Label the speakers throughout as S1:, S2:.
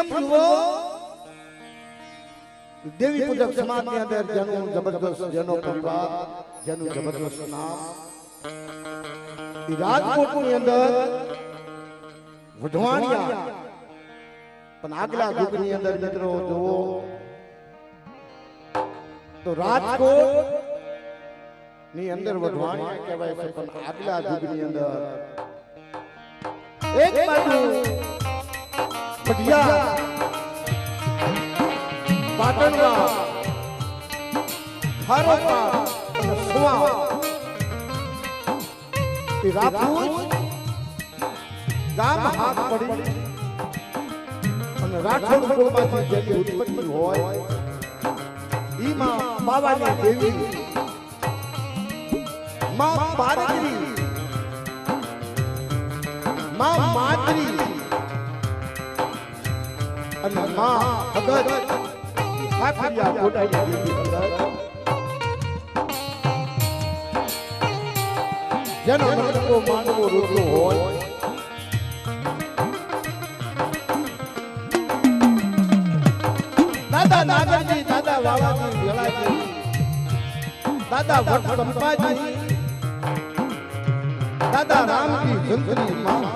S1: પ્રથમ જુઓ દેવી પૂજક સમાજની અંદર જેનું જબરદસ્ત જેનો પરિવાર જેનું જબરદસ્ત નામ. રાજકોટની અંદર વઢવાણિયા. પણ આગલા યુગની અંદર મિત્રો જુઓ તો રાજકોટની અંદર વઢવાણિયા કહેવાય છે, પણ આગલા યુગની અંદર એક બાજુ પટિયા. પાટણમાં ખારોપા હોય ઈમાં બાવાની દેવી માં પારગરી માં માતરી. અને માં જેનો દાદા નાગરજી દાદા વાવાજી દાદા વટ દાદા રામજી જંત્રી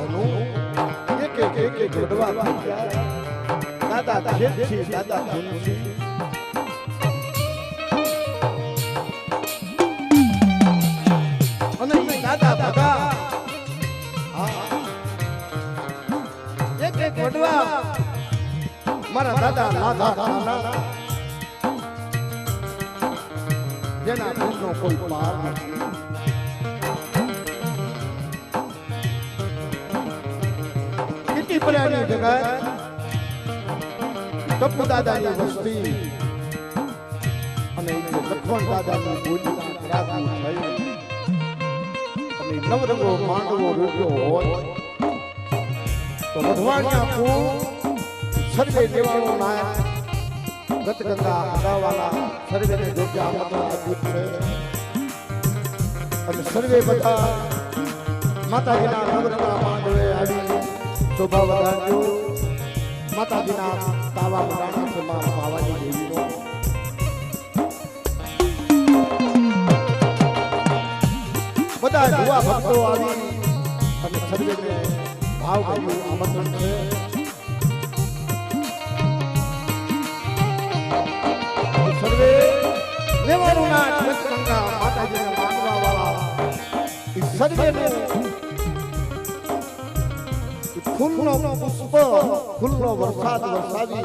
S1: એક એક દાદા જેઠી દાદા ધુનસી અને દાદા ભગા. એક એક વડવા મારા દાદા ખાના જેના ગુણનો કોઈ પાર નથી કેટલી પર્યાની જગત ટપ્પુ દાદાની વસ્તી. અને લખમણ દાદાની કરાતું થયું અને નવરંગો માંડવો રૂપ્યો હોય. તો વઢવાણિયા કુળ સર્વે દેવાનો નાયક ગતગંગા ગંગા અગાવાલા સર્વેને યોગ્ય આમંત્રણ આપ્યું છે અને સર્વે બધા માતાજીના નવરંગા માંડવે આવી. શોભા વધારજો. માતાજીના તાવા વધારણા છે મા માવાની દેવીનો. બધા યુવા ભક્તો આવી અને સર્વેને ભાવ ભર્યું આમંત્રણ છે. સર્વે લેવાનું ના માતાજીને માનવા વાળા સર્વેને ફૂલનો પુષ્પ ફૂલનો વરસાદ વરસાવી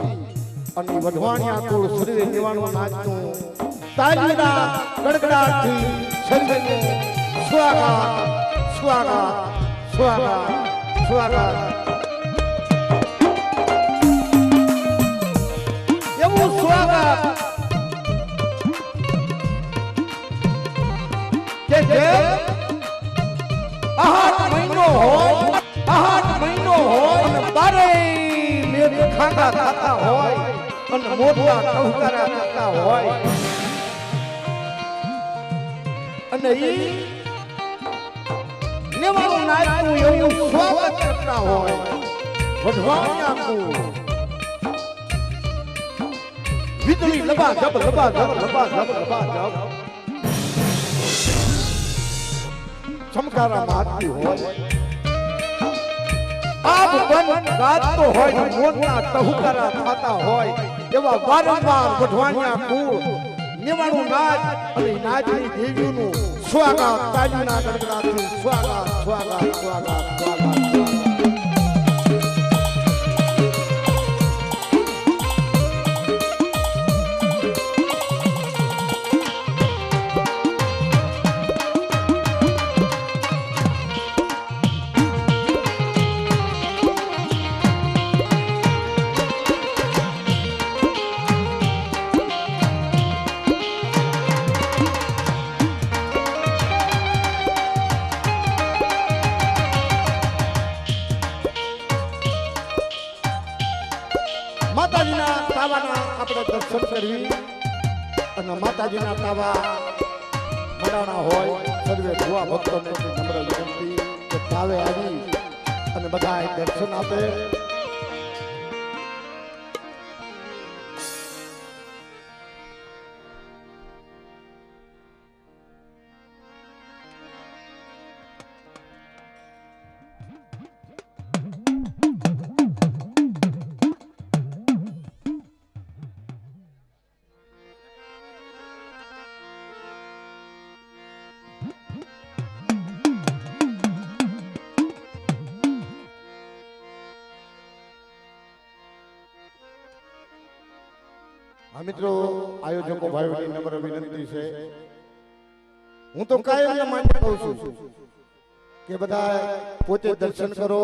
S1: અને વઢવાણિયા કુળ સર્વે લેવાનું નાચનું તાલીના ગડગડાટથી સર્વેને સ્વાગત સ્વાગત સ્વાગત સ્વાગત સ્વાગત મહિનો હોય હોય બારે મેઘ ખાતા ખાતા હોય અને મોટા ટહુકારા થતા હોય. અને ઈ લેવાનું નાચતું એવું સ્વાગત કરતા હોય. વઢવાણિયા આખું વીજળી લબા જબ લબા જબ લબા જબ લબા જબ. ચમકારા મારતી હોય. આબ બન ગાતો હોય મોરના ટહુકારા થતા હોય. એવા વારંવાર વઢવાણિયા કુળ, નિવાણું નાચ અને નાચની દેવીનું સ્વાગત, તાલીના સ્વાગત સ્વાગત સ્વાગત સ્વાગત. તાવા મડાણા હોય, સર્વે ભુવા ભક્તોને નમ્ર વિનંતી કે તાવે આવી અને બધા દર્શન આપે. મિત્રો આયોજકો ભાઈઓની નમ્ર વિનંતી છે. હું તો કાયમ માન્ય કહું છું કે બધા પોતે દર્શન કરો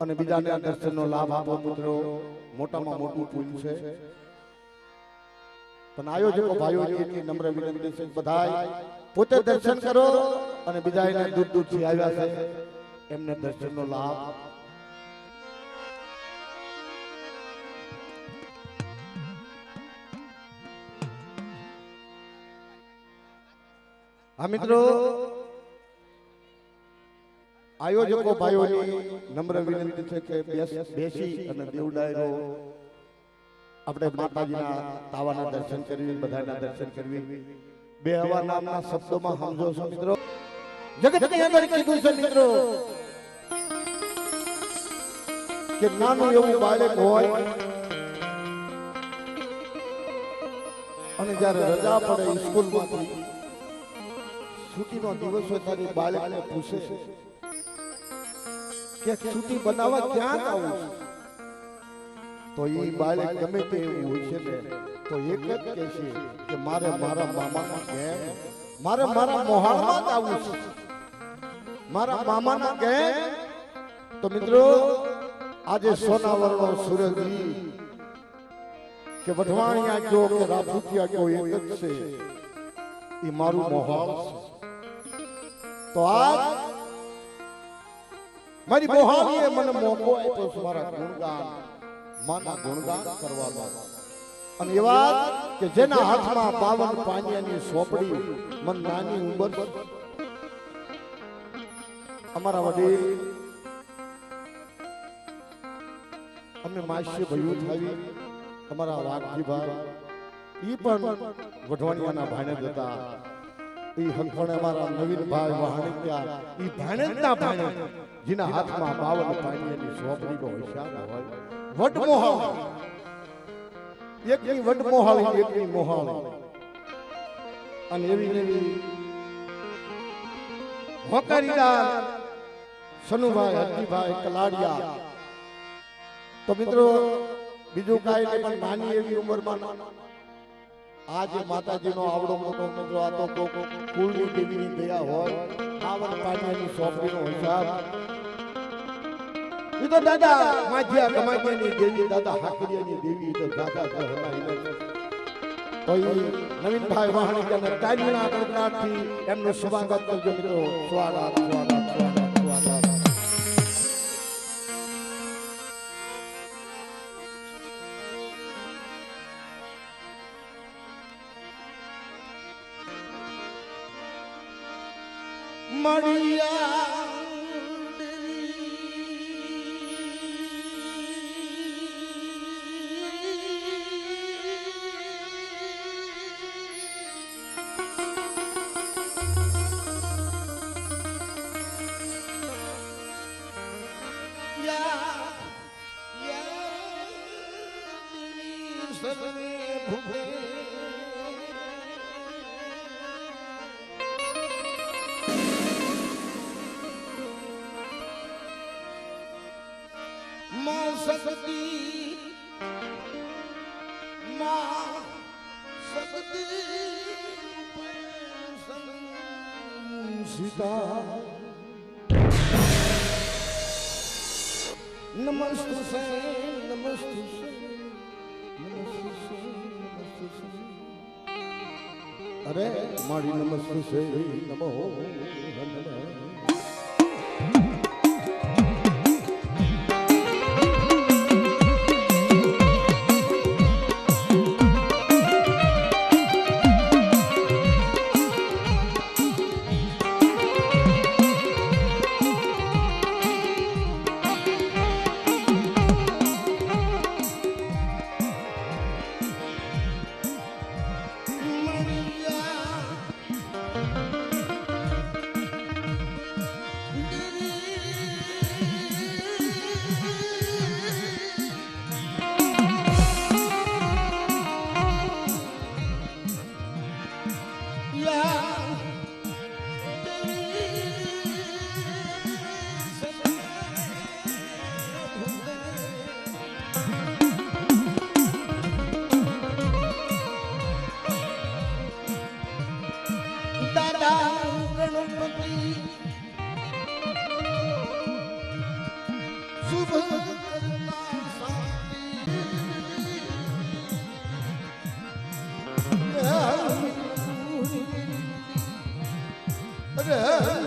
S1: અને બીજાને દર્શનનો લાભ આપો મિત્રો. મોટામાં મોટું પુણ્ય છે. પણ આયોજકો ભાઈઓ એટલી નમ્ર વિનંતી છે બધા પોતે દર્શન કરો અને બીજા એને દૂર દૂરથી આવ્યા છે. એમને દર્શનનો લાભ હા મિત્રો. આયોજકો ભાઈઓની નમ્ર વિનંતી છે કે બેસી અને દેવડાયરો આપણે માતાજીના તાવાના દર્શન કરવી બધાના દર્શન કરવી. બે હવા નામના શબ્દોમાં સમજો છો મિત્રો. જગતની અંદર કીધું છે મિત્રો? કે નાનું એવું બાળક હોય અને જ્યારે રજા પડે સ્કૂલમાંથી છુટ્ટીનો દિવસ હોય ત્યારે બાળકને પૂછે કે છુટ્ટી બનાવવા ક્યાં આવું છું? તો એ બાળક ગમે તે એવું હોય છે ને તો એક જ કહે છે કે મારે મારા મામાના ઘેર મારે મારા મોહાળમાં જ આવવું છે મારા મામાના ઘેર તો મિત્રો આજે સોનાવરનો સુરજી કે વઢવાણિયા કયો કે રાજપૂતિયા કયો એક જ છે એ મારું મોહાળ છે તો આજ મારી મોહાળીએ મને મોકો આપ્યો છે મારા ગુણગાન માના ગુણગાન કરવાનો અને એવા કે જેના હાથમાં પાવન પાણીની સોપડી મન નાની ઉંમર. અમારા વડીલ અમે માસી ભયું થાવી અમારા વાઘજીભાઈ. એ પણ વઢવાણિયાના ભાણે હતા. ઈ હંખણે અમારા નવીનભાઈ વહાણિયા ઈ ભાણેજના ભાણે જેના હાથમાં બાવન પાણીની સોપડીનો હિસાબ હોય. વડમોહાળ એકની વડમોહાળી એકની મોહાળી અને એવી એવી હોકારીદાર સનુભાઈ, હરજીભાઈ, કલાડિયા. તો મિત્રો, બીજું કાંઈ નહીં, પણ નાની એવી ઉંમરમાં આજે માતાજીનો આવડો મોટો મિત્રો આ તો કોક કુળની દેવીની દયા હોય આવન પાણીની સોપડીનો હિસાબ. એ તો દાદા માજિયા કમાજિયાની દેવી દાદા હાકરિયાની દેવી તો દાદા જે હતા ઈ તો ઈ નવીનભાઈ વાહણીકાને તાલીના કડકડાટથી એમનું સ્વાગત કરજો મિત્રો. સ્વાગત સ્વાગત. સગતી માં સગતી સીતા નમસ્તુ નમસ્તુ અરે મારી નમસ્તુ નમો નમઃ ஆடுகிறேன்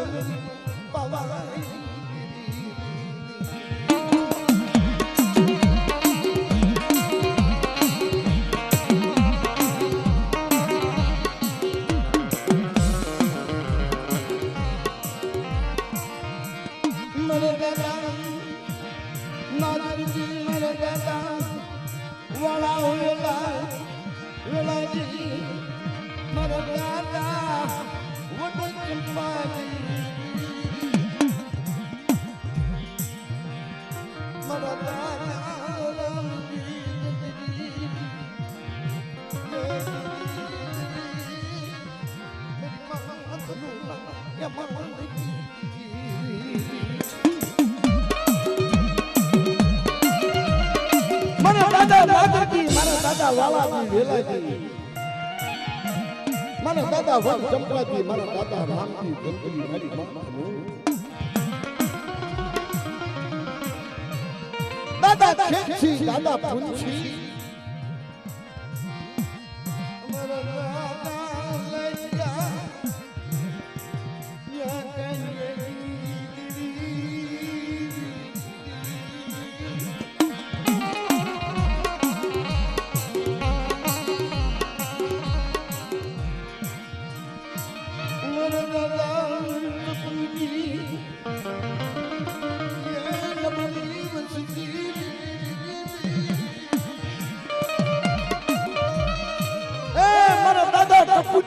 S1: મારા દાદા નાગરજી મારા દાદા વાલાજી વેલાજી. મારા દાદા વન ચંપાજી મારા દાદા રામજી જંગલી મારી દાદા ખેંચી દાદા પૂંછી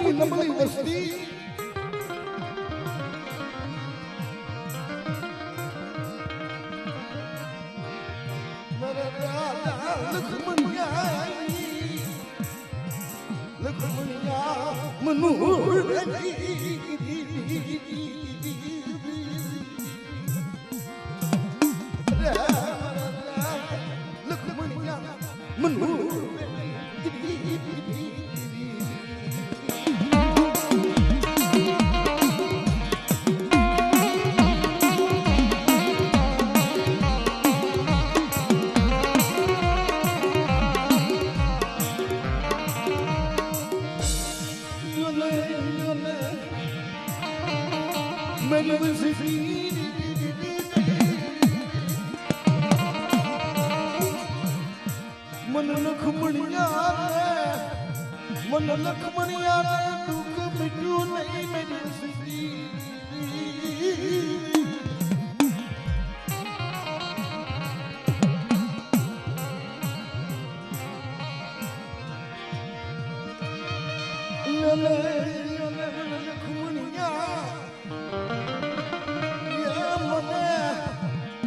S1: દાદા ટપુની નબળી વસ્તી મારા મન લખમણિયા મન લખમણિયા દુઃખ મિટ્યું નહીં મેરી સજી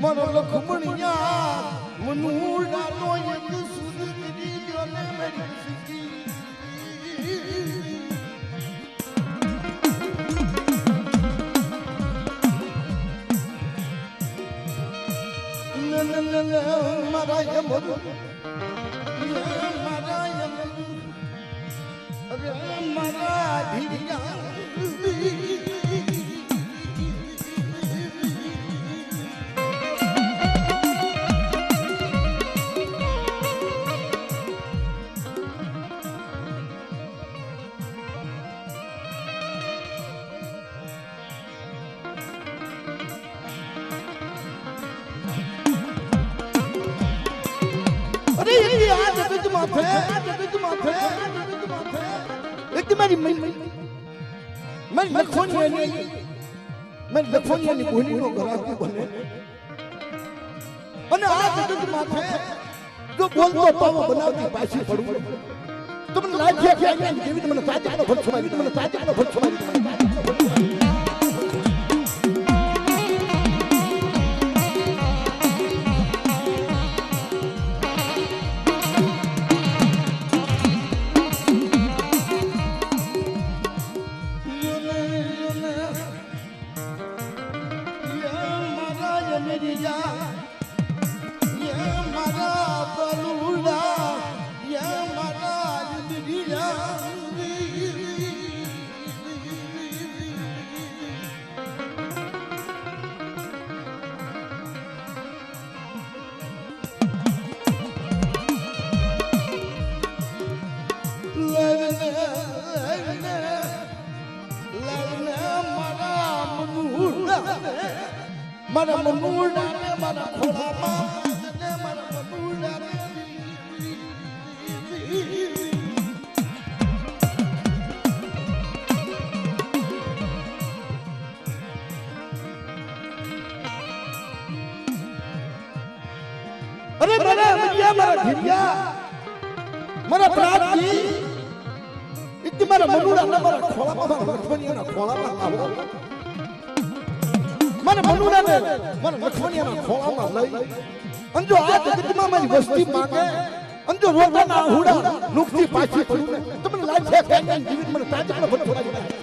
S1: મારો લખમણિયા મનુડા નો એક સુધ. કરી દ્યો ને મેરી. સિકી મારા. મારા મારા મારી મારી લખોનિયાની મારી. લખોનિયાની બોલીનો ગરાકી બને. અને આ જગત માથે જો બોલતો પાવો બનાવતી પાછી પડવું તમને લાગ્યા કે જેવી મને સાચકનો મારા મનુડાને મારા ખોળામાં ને મારા મનુડાને અરે મારા મૈયા મારા ઢીલિયા મારા પ્રાતજી એક મારા મનુડા ના મારા ખોળામાં મારા લખમણિયાના ખોળામાં આવો મારા મનુડા ને મારા લખમણિયાના ખોળામાં લઈ. અને જો આ જગતમાં મારી વસ્તી માંગે. અને જો રોટાના હુડા નુકથી પાછી પડું ને. તો મને લાગે છે જીવિત મને તાજકનો ભલો ભરાઈ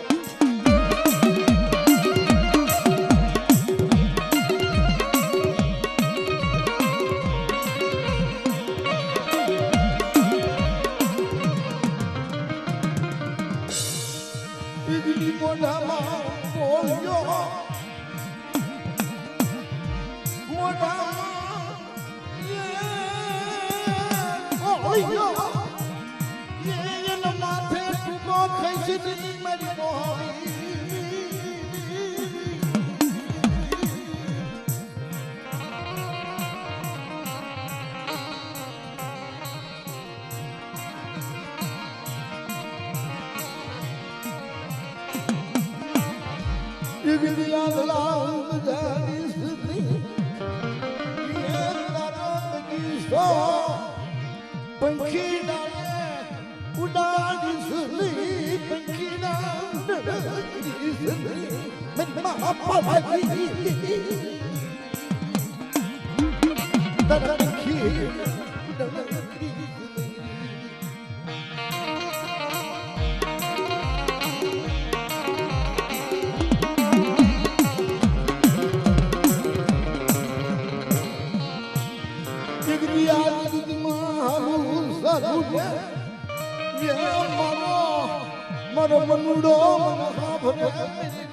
S1: મારો મનુડો મને સાંભળે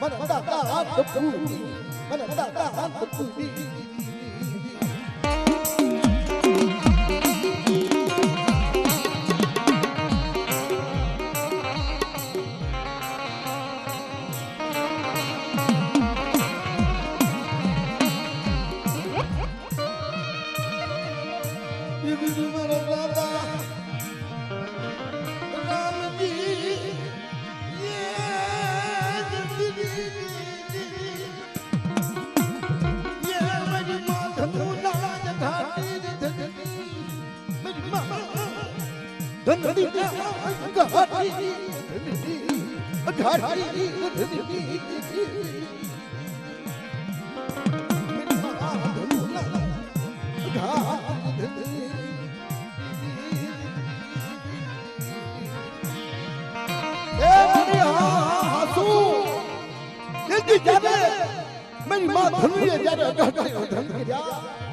S1: મારા દાદા હાથ પૂરી મારા દાદા હાથ પૂરી મારી માં ધનુએ જ્યારે અઢાડ્યો ધન કર્યા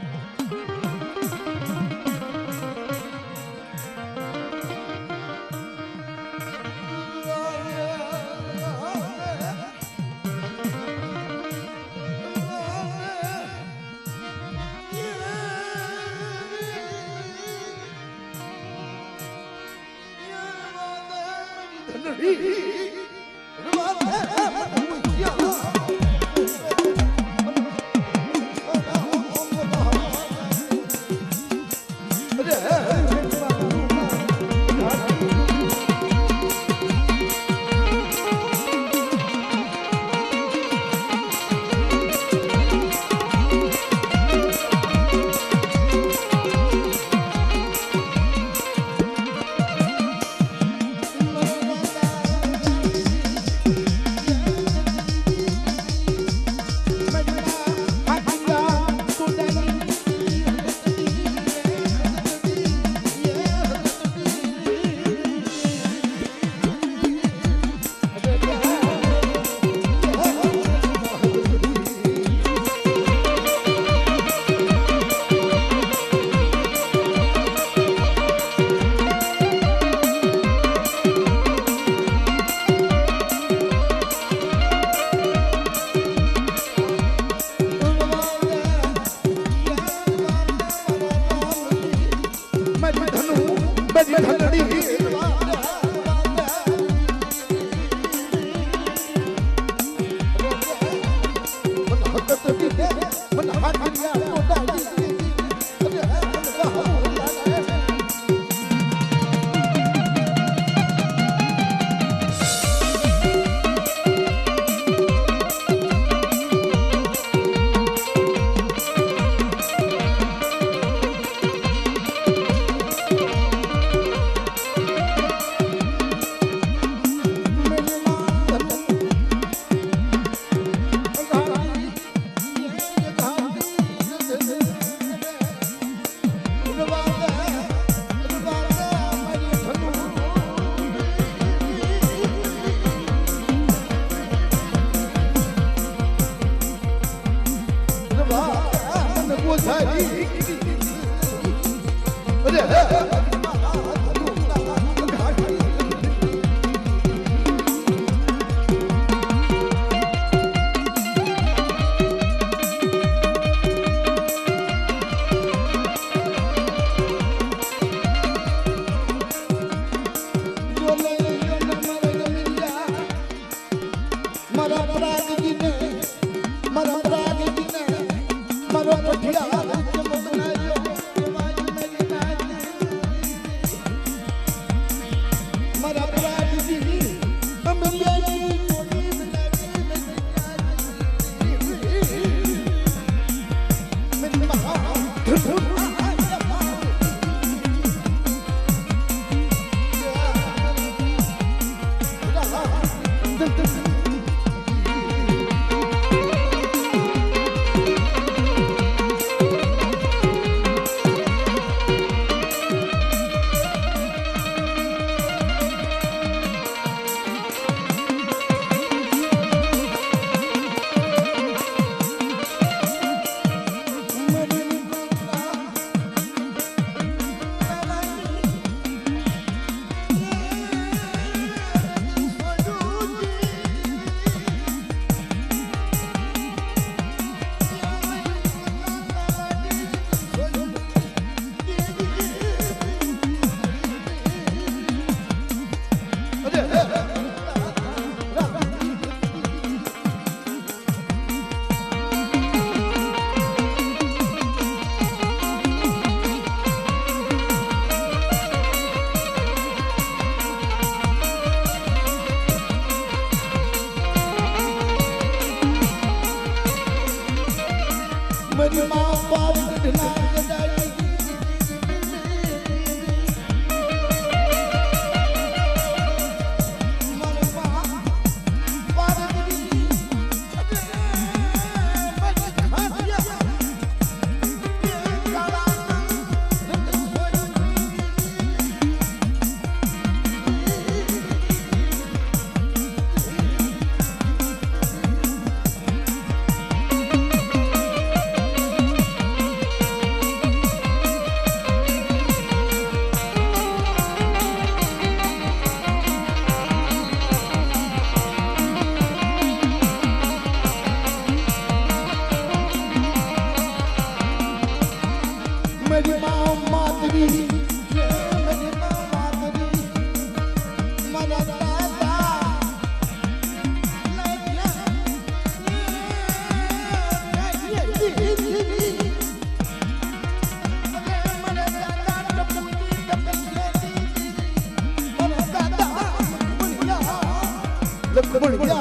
S1: લખમણ મનુ